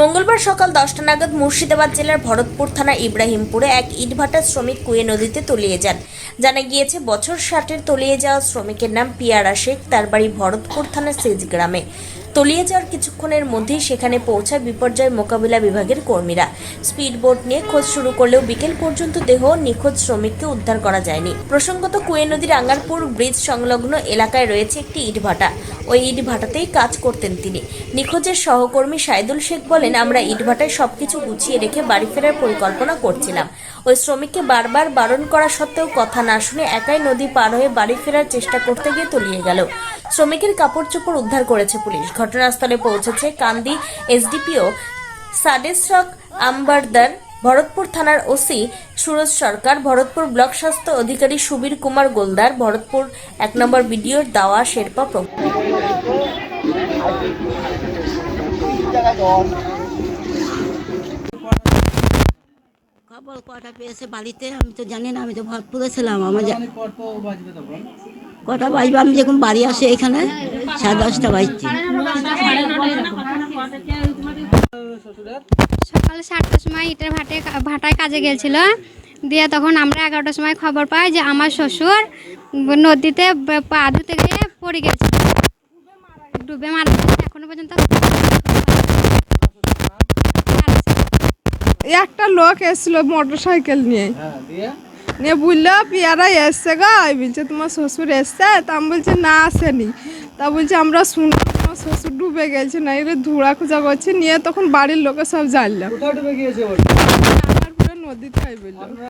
মঙ্গলবার সকাল দশটা নাগাদ মুর্শিদাবাদ জেলার ভরতপুর থানা ইব্রাহিমপুরে এক ইটভাটা শ্রমিক কুয়ে নদীতে তলিয়ে যান। জানা গিয়েছে, বছর ষাটের তলিয়ে যাওয়া শ্রমিকের নাম পিয়ারা শেখ, তার বাড়ি ভরতপুর থানার সেজ গ্রামে। তলিয়ে যাওয়ার কিছুক্ষণের মধ্যেই সেখানে পৌঁছায় বিপর্যয় মোকাবিলা বিভাগের কর্মীরা। স্পিড বোট নিয়ে খোঁজ শুরু করলেও বিকেল পর্যন্ত দেহ নিখোঁজ শ্রমিককে উদ্ধার করা যায়নি। প্রসঙ্গত, কুয়ে নদীর আঙ্গারপুর ব্রিজ সংলগ্ন এলাকায় রয়েছে একটি ইটভাটা ওই ইটভাটাতেই কাজ করতেন তিনি। নিখোঁজের সহকর্মী সাইদুল শেখ বলেন, আমরা ইটভাটায় সবকিছু গুছিয়ে রেখে বাড়ি ফেরার পরিকল্পনা করছিলাম। ওই শ্রমিককে বারবার বারণ করা সত্ত্বেও কথা না শুনে একাই নদী পার হয়ে বাড়ি ফেরার চেষ্টা করতে গিয়ে তলিয়ে গেল। শ্রমিকের কাপড় চোপড় উদ্ধার করেছে পুলিশ। ঘটনাস্থলে পৌঁছেছে কান্দি এসডিপিও সাডেশক আম্বারদার, ভরতপুর থানার ওসি সুরজ সরকার, ভরতপুর ব্লক স্বাস্থ্য অধিকারী সুবীর কুমার গোলদার, ভরতপুর এক নম্বর বিডিওর দাওয়া শেরপা প্রমুখ। খবর কটা পেয়েছে বাড়িতে? আমি তো জানি না, আমি তো ভরপুরে ছিলাম, আমার কটা বাজবে? আমি যখন বাড়ি আসি এখানে সাড়ে দশটা বাজছে। শ্বশুরের সকাল সাতটার সময় ইটের ভাটে ভাটায় কাজে গেছিল। দিয়ে তখন আমরা এগারোটার সময় খবর পাই যে আমার শ্বশুর নদীতে পা ধুতে গিয়ে পড়ে গেছে। ডুবে মারা গেছে। এখনও পর্যন্ত একটা লোক এসেছিল মোটর সাইকেল নিয়ে। হ্যাঁ দিয়ে? নিয়ে বলল পিয়ারা এসছে গো। বলছে তোমার শ্বশুর এসছে? তা আমি বলছি না আসেনি। তা বলছে আমরা শুনলাম তোমার শ্বশুর ডুবে গেছে না এবার ধুড়া খোঁজা করছে। নিয়ে তখন বাড়ির লোকে সব জানলাম নদীতে বলল।